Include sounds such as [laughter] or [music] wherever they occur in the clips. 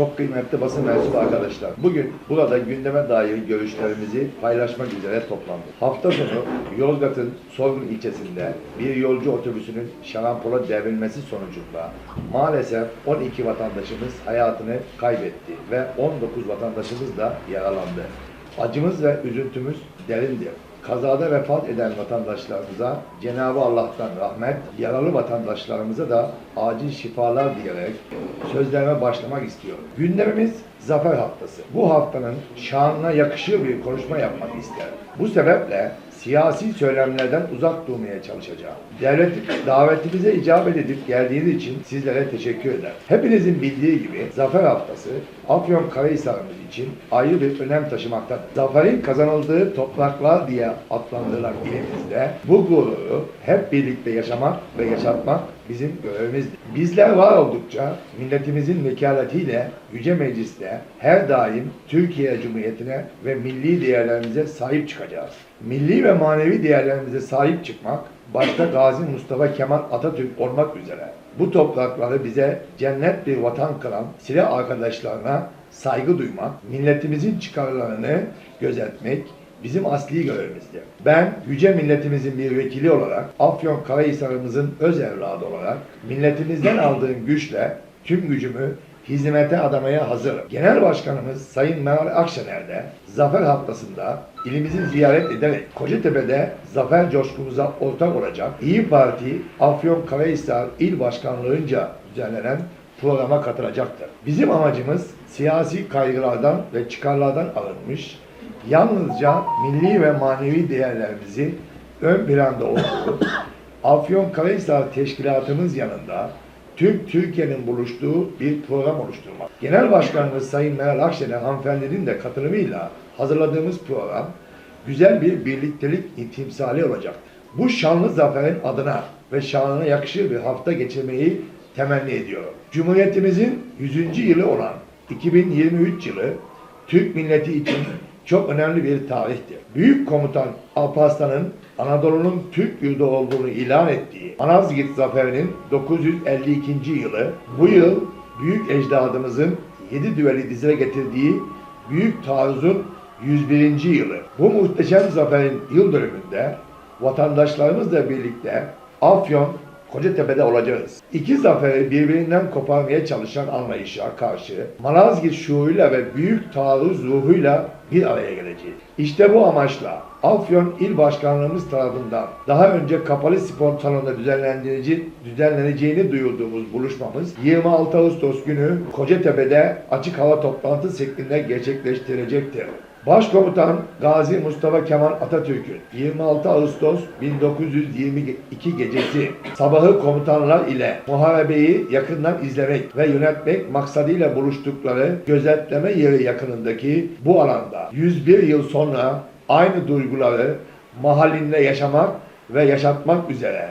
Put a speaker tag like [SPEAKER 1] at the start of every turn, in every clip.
[SPEAKER 1] çok kıymetli basın mensubu arkadaşlar. Bugün burada gündeme dair görüşlerimizi paylaşmak üzere toplandık. Hafta sonu Yozgat'ın Sorgun ilçesinde bir yolcu otobüsünün şarampola devrilmesi sonucunda maalesef 12 vatandaşımız hayatını kaybetti ve 19 vatandaşımız da yaralandı. Acımız ve üzüntümüz derindir. Kazada vefat eden vatandaşlarımıza Cenab-ı Allah'tan rahmet, yaralı vatandaşlarımıza da acil şifalar diyerek sözlerime başlamak istiyorum. Gündemimiz Zafer Haftası. Bu haftanın şanına yakışır bir konuşma yapmak isterim. Bu sebeple siyasi söylemlerden uzak durmaya çalışacağım. Devlet davetimize icabet edip geldiğiniz için sizlere teşekkür ederim. Hepinizin bildiği gibi Zafer Haftası Afyonkarahisar'ımız için ayrı bir önem taşımaktadır. Zaferin kazanıldığı topraklar diye adlandırılan ilimizde bu gururu hep birlikte yaşamak ve yaşatmak bizim görevimizdir. Bizler var oldukça milletimizin vekaletiyle Yüce Meclis'te her daim Türkiye Cumhuriyeti'ne ve milli değerlerimize sahip çıkacağız. Milli ve manevi değerlerimize sahip çıkmak başta Gazi Mustafa Kemal Atatürk olmak üzere bu toprakları bize cennet bir vatan kılan silah arkadaşlarına saygı duymak, milletimizin çıkarlarını gözetmek bizim asli görevimizdir. Ben yüce milletimizin bir vekili olarak Afyon Karahisar'ımızın öz evladı olarak milletimizden aldığım güçle tüm gücümü hizmete adamaya hazırım. Genel Başkanımız Sayın Meral Akşener de Zafer Haftası'nda ilimizi ziyaret ederek Kocatepe'de zafer coşkumuza ortak olacak İyi Parti Afyon Karahisar İl Başkanlığı'nca düzenlenen programa katılacaktır. Bizim amacımız siyasi kaygılardan ve çıkarlardan alınmış, yalnızca milli ve manevi değerlerimizi ön planda olduğu Afyon Karahisar Teşkilatımız yanında tüm Türkiye'nin buluştuğu bir program oluşturmak. Genel Başkanımız Sayın Meral Akşener hanımefendinin de katılımıyla hazırladığımız program güzel bir birliktelik timsali olacak. Bu şanlı zaferin adına ve şanına yakışır bir hafta geçirmeyi temenni ediyorum. Cumhuriyetimizin 100. yılı olan 2023 yılı Türk milleti için çok önemli bir tarihtir. Büyük komutan Alparslan'ın Anadolu'nun Türk yurdu olduğunu ilan ettiği Manazgirt Zaferi'nin 952. yılı, bu yıl büyük ecdadımızın 7 düveli dize getirdiği Büyük Taarruz'un 101. yılı. Bu muhteşem zaferin yıl dönümünde vatandaşlarımızla birlikte Afyon, Kocatepe'de olacağız. İki zaferi birbirinden koparmaya çalışan anlayışa karşı Malazgirt şuuruyla ve büyük taarruz ruhuyla bir araya geleceğiz. İşte bu amaçla Afyon İl Başkanlığımız tarafından daha önce kapalı spor salonunda düzenleneceği, düzenleneceğini duyurduğumuz buluşmamız 26 Ağustos günü Kocatepe'de açık hava toplantısı şeklinde gerçekleştirilecektir. Başkomutan Gazi Mustafa Kemal Atatürk'ün 26 Ağustos 1922 gecesi sabahı komutanlar ile muharebeyi yakından izlemek ve yönetmek maksadıyla buluştukları gözetleme yeri yakınındaki bu alanda 101 yıl sonra aynı duyguları mahallinde yaşamak ve yaşatmak üzere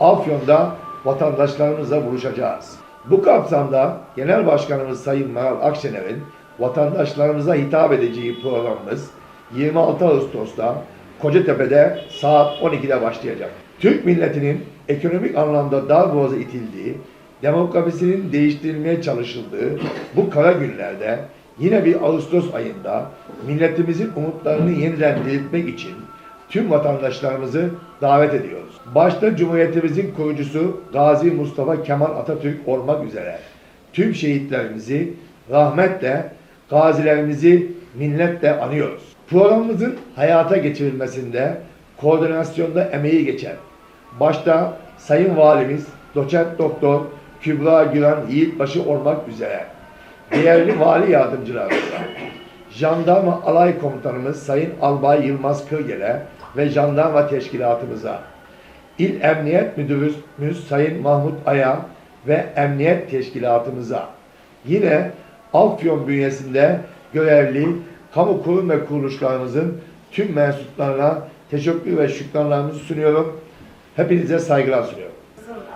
[SPEAKER 1] Afyon'da vatandaşlarımızla buluşacağız. Bu kapsamda Genel Başkanımız Sayın Meral Akşener'in vatandaşlarımıza hitap edeceği programımız 26 Ağustos'ta Kocatepe'de saat 12'de başlayacak. Türk milletinin ekonomik anlamda darboğaza itildiği, demokrasinin değiştirilmeye çalışıldığı bu kara günlerde yine bir Ağustos ayında milletimizin umutlarını yeniden diriltmek için tüm vatandaşlarımızı davet ediyoruz. Başta Cumhuriyetimizin kurucusu Gazi Mustafa Kemal Atatürk olmak üzere tüm şehitlerimizi rahmetle, gazilerimizi minnetle anıyoruz. Programımızın hayata geçirilmesinde koordinasyonda emeği geçen, başta Sayın Valimiz Doçent Doktor Kübra Güran Yiğitbaşı olmak üzere değerli vali yardımcılarımıza, Jandarma Alay Komutanımız Sayın Albay Yılmaz Kırgel'e ve Jandarma Teşkilatımıza, İl Emniyet Müdürümüz Sayın Mahmut Aya ve Emniyet Teşkilatımıza, yine Afyon bünyesinde görevli kamu kurum ve kuruluşlarımızın tüm mensuplarına teşekkür ve şükranlarımızı sunuyorum. Hepinize saygılar sunuyorum.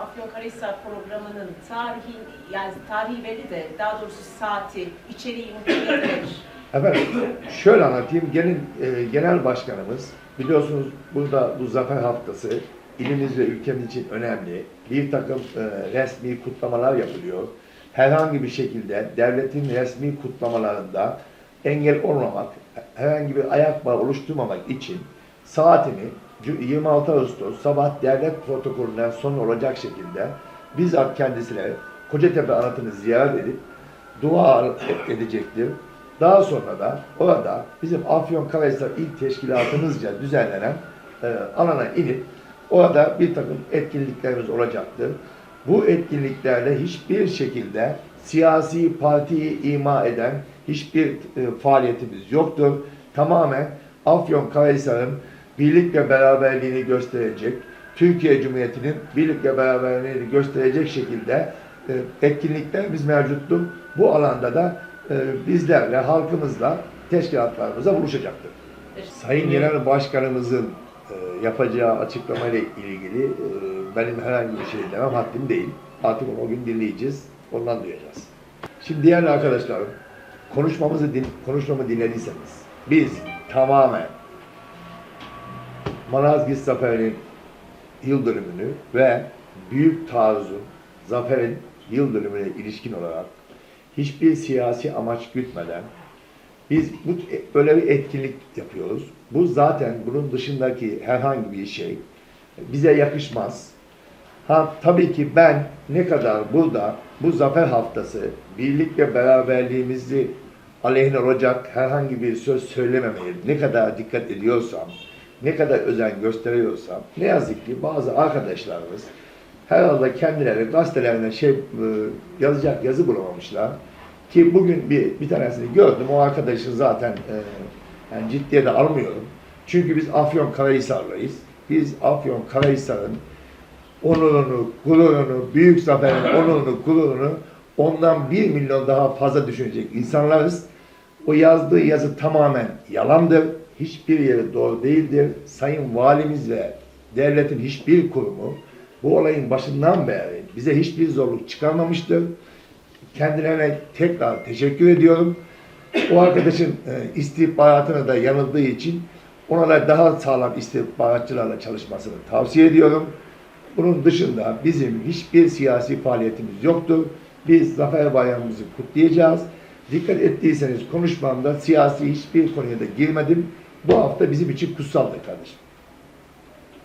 [SPEAKER 2] Afyonkarahisar programının tarihi yani tarihi belli de daha doğrusu saati, içeriği nedir? [clears throat]
[SPEAKER 1] Efendim şöyle anlatayım. Gelin e, genel başkanımız biliyorsunuz burada bu zafer haftası ilimiz ve ülkemiz için önemli. Bir takım e, resmi kutlamalar yapılıyor. Herhangi bir şekilde devletin resmi kutlamalarında engel olmamak, herhangi bir ayak bağı oluşturmamak için saatini 26 Ağustos sabah devlet protokolünden sonra olacak şekilde bizzat kendisine Kocatepe anıtını ziyaret edip dua edecektir. Daha sonra da orada bizim Afyonkarahisar İl Teşkilatımızca düzenlenen e, alana inip orada bir takım etkinliklerimiz olacaktır. Bu etkinliklerde hiçbir şekilde siyasi partiyi ima eden hiçbir e, faaliyetimiz yoktur. Tamamen Afyonkarahisar'ın birlik ve beraberliğini gösterecek, Türkiye Cumhuriyeti'nin birlik ve beraberliğini gösterecek şekilde e, etkinliklerimiz mevcuttur. Bu alanda da e, bizlerle, halkımızla, teşkilatlarımıza buluşacaktır. Sayın Genel Başkanımızın e, yapacağı açıklamayla ilgili e, benim herhangi bir şey demem haddim değil. Artık onu o gün dinleyeceğiz, ondan duyacağız. Şimdi değerli arkadaşlarım, konuşmamızı din, konuşmamı dinlediyseniz biz tamamen Malazgirt Zaferi'nin yıl dönümünü ve Büyük Taarruz'un Zafer'in yıl dönümüne ilişkin olarak hiçbir siyasi amaç gütmeden biz bu böyle bir etkinlik yapıyoruz. Bu zaten bunun dışındaki herhangi bir şey bize yakışmaz. Ha tabii ki ben ne kadar burada bu zafer haftası birlik ve beraberliğimizi aleyhine olacak herhangi bir söz söylememeye ne kadar dikkat ediyorsam, ne kadar özen gösteriyorsam, ne yazık ki bazı arkadaşlarımız herhalde kendileri gazetelerine şey e, yazacak yazı bulamamışlar. Ki bugün bir, bir tanesini gördüm. O arkadaşı zaten e, yani ciddiye de almıyorum. Çünkü biz Afyon Karahisar'lıyız. Biz Afyon Karahisar'ın onurunu, gururunu, büyük zaferin onurunu, gururunu ondan bir milyon daha fazla düşünecek insanlarız. O yazdığı yazı tamamen yalandır. Hiçbir yeri doğru değildir. Sayın Valimiz ve devletin hiçbir kurumu bu olayın başından beri bize hiçbir zorluk çıkarmamıştır. Kendilerine tekrar teşekkür ediyorum. O arkadaşın e, istihbaratına da yanıldığı için ona da daha sağlam istihbaratçılarla çalışmasını tavsiye ediyorum. Bunun dışında bizim hiçbir siyasi faaliyetimiz yoktur. Biz Zafer Bayramımızı kutlayacağız. Dikkat ettiyseniz konuşmamda siyasi hiçbir konuya da girmedim. Bu hafta bizim için kutsaldır kardeşim.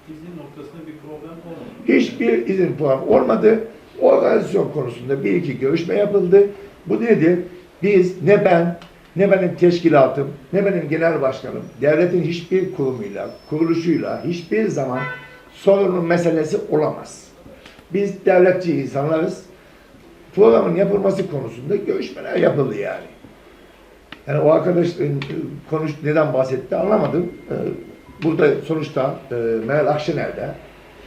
[SPEAKER 3] İzin noktasında bir problem olmadı.
[SPEAKER 1] Hiçbir izin programı olmadı. Organizasyon konusunda bir iki görüşme yapıldı. Bu nedir? Biz ne ben, ne benim teşkilatım, ne benim genel başkanım, devletin hiçbir kurumuyla, kuruluşuyla hiçbir zaman sorunun meselesi olamaz. Biz devletçi insanlarız. Programın yapılması konusunda görüşmeler yapıldı yani. Yani o arkadaş e, konuş neden bahsetti anlamadım. E, Burada sonuçta e, Meral Akşener de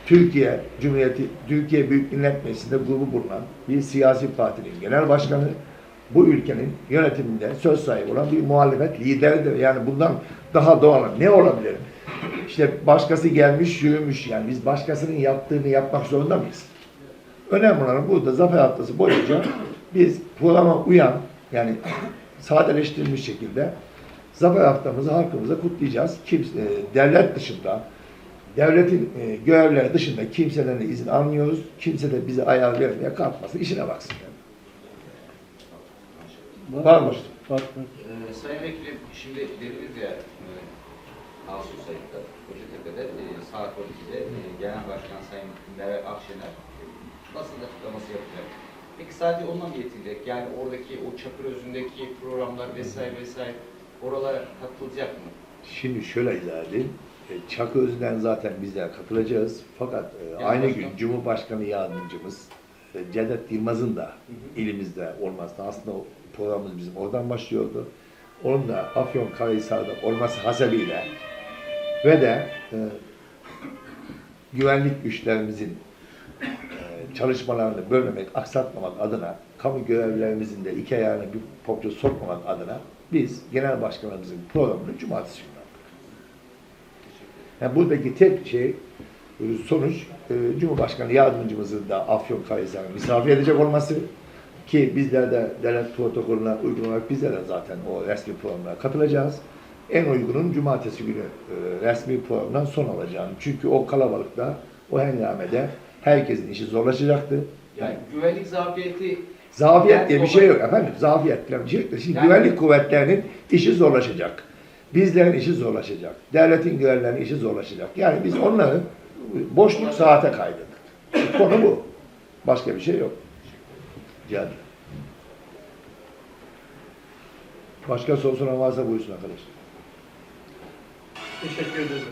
[SPEAKER 1] Türkiye Cumhuriyeti, Türkiye Büyük Millet Meclisi'nde grubu bulunan bir siyasi partinin genel başkanı, bu ülkenin yönetiminde söz sahibi olan bir muhalefet lideridir. Yani bundan daha doğal ne olabilir? İşte başkası gelmiş, yürümüş yani biz başkasının yaptığını yapmak zorunda mıyız? Önemli olan burada Zafer Haftası boyunca biz programa uyan yani sadeleştirilmiş şekilde Zafer haftamızı halkımıza kutlayacağız. Kimse, devlet dışında, devletin e, görevleri dışında kimseden de izin almıyoruz. Kimse de bize ayar vermeye kalkmasın. işine baksın. Yani. Var mı?
[SPEAKER 4] Ee, Sayın Vekilim, şimdi dediniz ya, Ağustos ayında Kocatepe'de e, saat 12'de e, Genel Başkan Sayın Meral Akşener e, basın açıklaması yapacak. Peki sadece onunla mı yetinecek? Yani oradaki o Çakır Özü'ndeki programlar vesaire vesaire oralara katılacak mı?
[SPEAKER 1] Şimdi şöyle izah edeyim. E, Çakı Özden zaten bizler katılacağız. Fakat e,
[SPEAKER 4] Yani
[SPEAKER 1] aynı
[SPEAKER 4] başkan-
[SPEAKER 1] gün Cumhurbaşkanı Yardımcımız e, Cevdet Yılmaz'ın da ilimizde olması aslında programımız bizim oradan başlıyordu. Onun da Afyon Karahisar'da olması hasebiyle ve de e, güvenlik güçlerimizin e, çalışmalarını bölmemek, aksatmamak adına, kamu görevlilerimizin de iki ayağını bir popça sokmamak adına biz genel başkanımızın programını cumartesi günü yaptık. Yani buradaki tek şey, e, sonuç, e, Cumhurbaşkanı yardımcımızın da Afyonkarahisar'a misafir edecek olması ki bizler de devlet protokolüne uygun olarak bizler de zaten o resmi programlara katılacağız. En uygunun cumartesi günü e, resmi programdan son alacağını. Çünkü o kalabalıkta, o hengamede herkesin işi zorlaşacaktı.
[SPEAKER 4] Yani güvenlik zafiyeti
[SPEAKER 1] Zafiyet diye bir şey yok efendim. Zafiyet falan bir şey yok. da Şimdi
[SPEAKER 4] Yani-
[SPEAKER 1] güvenlik kuvvetlerinin işi zorlaşacak. Bizlerin işi zorlaşacak. Devletin görevlilerinin işi zorlaşacak. Yani biz onları boşluk saate kaydırdık. Konu bu. Başka bir şey yok. Ederim. Başka soru soran varsa buyursun arkadaşlar.
[SPEAKER 3] Teşekkür
[SPEAKER 4] ederim.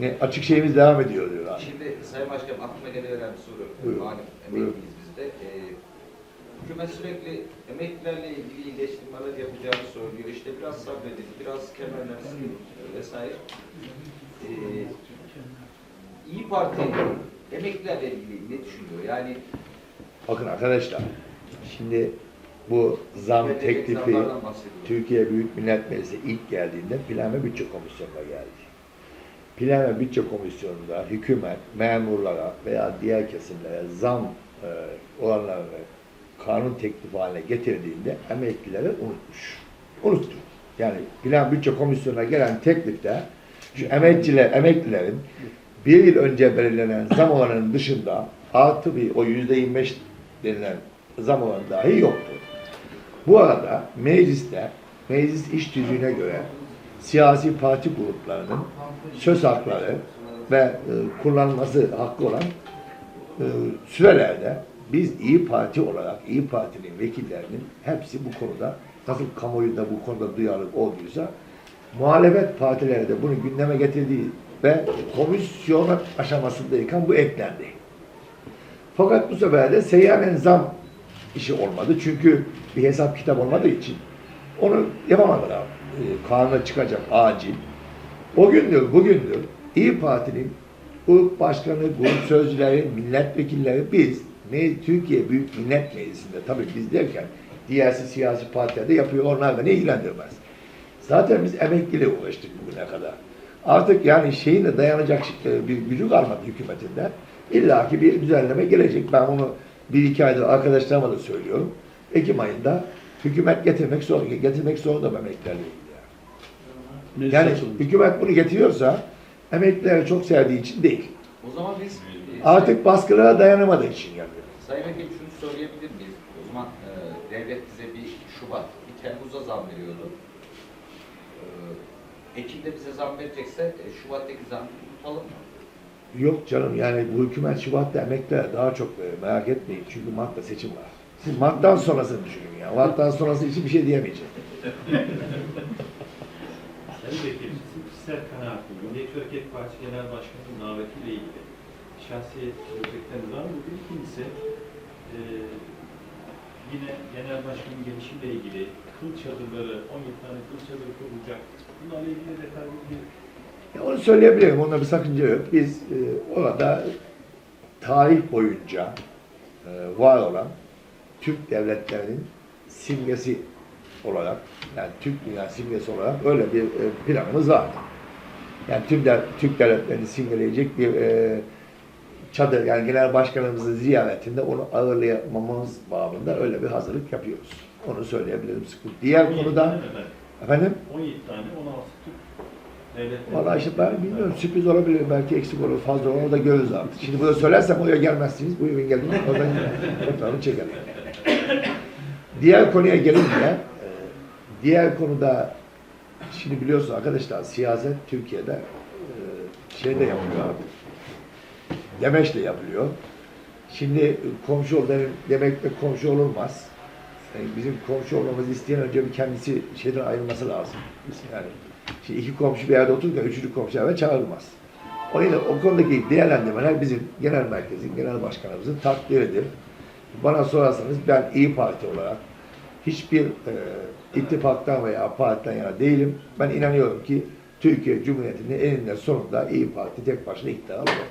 [SPEAKER 1] Ne, açık şeyimiz devam ediyor diyor abi.
[SPEAKER 4] Şimdi Sayın Başkanım aklıma geliveren bir soru.
[SPEAKER 1] Buyurun.
[SPEAKER 4] Malum
[SPEAKER 1] Buyurun.
[SPEAKER 4] emekliyiz biz de. Ee, hükümet sürekli emeklilerle ilgili iyileştirmeler yapacağını söylüyor. İşte biraz sabredin, biraz kemerler sıkın vesaire. Ee, İyi Parti emeklilerle ilgili ne düşünüyor? Yani
[SPEAKER 1] Bakın arkadaşlar, şimdi bu zam teklifi
[SPEAKER 4] zamlardan.
[SPEAKER 1] Türkiye Büyük Millet Meclisi ilk geldiğinde Plan ve Bütçe Komisyonu'na geldi. Plan ve Bütçe Komisyonu'nda hükümet memurlara veya diğer kesimlere zam e, oranlarını kanun teklifi haline getirdiğinde emeklileri unutmuş. Unuttu. Yani Plan Bütçe Komisyonu'na gelen teklifte şu emekçiler, emeklilerin bir yıl önce belirlenen zam oranının dışında artı bir o yüzde 25 denilen zam oranı dahi yoktu. Bu arada mecliste, meclis iş tüzüğüne göre siyasi parti gruplarının söz hakları ve e, kullanılması hakkı olan e, sürelerde biz İyi Parti olarak İyi Parti'nin vekillerinin hepsi bu konuda nasıl kamuoyunda bu konuda duyarlılık olduysa muhalefet partileri de bunu gündeme getirdiği ve komisyon aşamasındayken bu eklendi. Fakat bu sefer de seyyanen zam işi olmadı. Çünkü bir hesap kitap olmadığı için onu yapamadılar. Ee, kanuna çıkacak acil. O gündür, bugündür İyi Parti'nin grup başkanı, grup sözcüleri, milletvekilleri biz me- Türkiye Büyük Millet Meclisi'nde tabii biz derken diğer siyasi partiler de yapıyor. Onlar beni ilgilendirmez. Zaten biz emekliyle uğraştık bugüne kadar. Artık yani şeyin de dayanacak e, bir gücü kalmadı hükümetinde. İlla ki bir düzenleme gelecek. Ben bunu bir iki aydır arkadaşlarıma da söylüyorum. Ekim ayında hükümet getirmek zor, getirmek zorunda bu emeklilerle ilgili. Yani. Yani hükümet bunu getiriyorsa emeklileri çok sevdiği için değil.
[SPEAKER 4] O zaman biz
[SPEAKER 1] Artık baskılara dayanamadığı için yapıyor.
[SPEAKER 4] Sayın Vekilim şunu söyleyebilir miyiz? O zaman e, devlet bize bir Şubat, bir Temmuz'a zam veriyordu. E, Ekim'de bize zam verecekse e, Şubat'taki zam tutalım mı?
[SPEAKER 1] Yok canım yani bu hükümet Şubat'ta emeklilere daha çok verir. Merak etmeyin. Çünkü Mart'ta seçim var. Siz Mart'tan sonrasını düşünün ya. Mart'tan sonrası için bir şey diyemeyeceğim.
[SPEAKER 3] Sayın Vekilim, sizin kişisel kanaatim, Milliyetçi Hareket Partisi Genel Başkanı'nın davetiyle ilgili şahsi söyleyecekleriniz var mı? İkincisi, e, yine Genel Başkanın gelişiyle ilgili kıl çadırları, 17 tane kıl çadırı kurulacak. Bunlarla ilgili detaylı bir
[SPEAKER 1] onu söyleyebilirim. Onda bir sakınca yok. Biz e, orada tarih boyunca e, var olan Türk devletlerinin simgesi olarak yani Türk dünya simgesi olarak öyle bir e, planımız var. Yani tüm de, Türk devletlerini simgeleyecek bir e, çadır yani genel başkanımızın ziyaretinde onu ağırlayamamız babında öyle bir hazırlık yapıyoruz. Onu söyleyebilirim sıkıntı. Diğer
[SPEAKER 3] 17
[SPEAKER 1] konuda
[SPEAKER 3] tane efendim 17 tane, 16 Türk
[SPEAKER 1] Vallahi işte ben bilmiyorum sürpriz olabilir belki eksik olur fazla olur onu da görürüz artık. Şimdi burada söylersem oraya gelmezsiniz. Buyurun gelin oradan fotoğrafını çekelim. Diğer konuya gelince e, diğer konuda şimdi biliyorsun arkadaşlar siyaset Türkiye'de e, şeyde yapılıyor artık. Demeçle yapılıyor. Şimdi komşu ol demek- demekle komşu olunmaz. Yani bizim komşu olmamızı isteyen önce bir kendisi şeyden ayrılması lazım. Yani Şimdi iki komşu bir yerde otururken üçüncü komşu eve çağrılmaz. O yüzden o konudaki değerlendirmeler bizim genel merkezin, genel başkanımızın takdiridir. Bana sorarsanız ben İyi Parti olarak hiçbir e, ittifaktan veya partiden yana değilim. Ben inanıyorum ki Türkiye Cumhuriyeti'nin eninde sonunda İyi Parti tek başına iktidar olacak.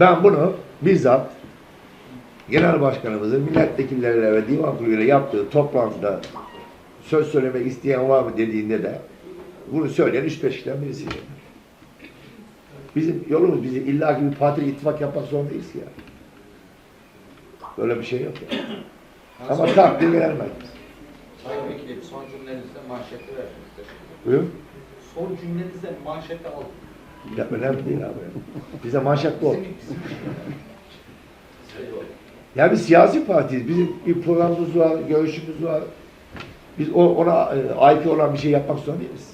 [SPEAKER 1] Ben bunu bizzat Genel Başkanımızın milletvekilleriyle ve divan kuruluyla yaptığı toplantıda söz söylemek isteyen var mı dediğinde de bunu söyleyen 3-5 kişiden birisiydi. Bizim yolumuz bizi illa ki bir partiyle ittifak yapmak zorundayız ki ya. Böyle bir şey yok ya. Ama takdir merkez.
[SPEAKER 4] Sayın Vekilim son cümlenizde manşeti verdiniz.
[SPEAKER 1] Buyur.
[SPEAKER 4] Son cümlenizde manşeti aldım.
[SPEAKER 1] Ya önemli değil abi. Bize manşet bu oldu. Ya biz siyasi partiyiz. Bizim bir programımız var, görüşümüz var. Biz ona e, ait olan bir şey yapmak zorunda değiliz.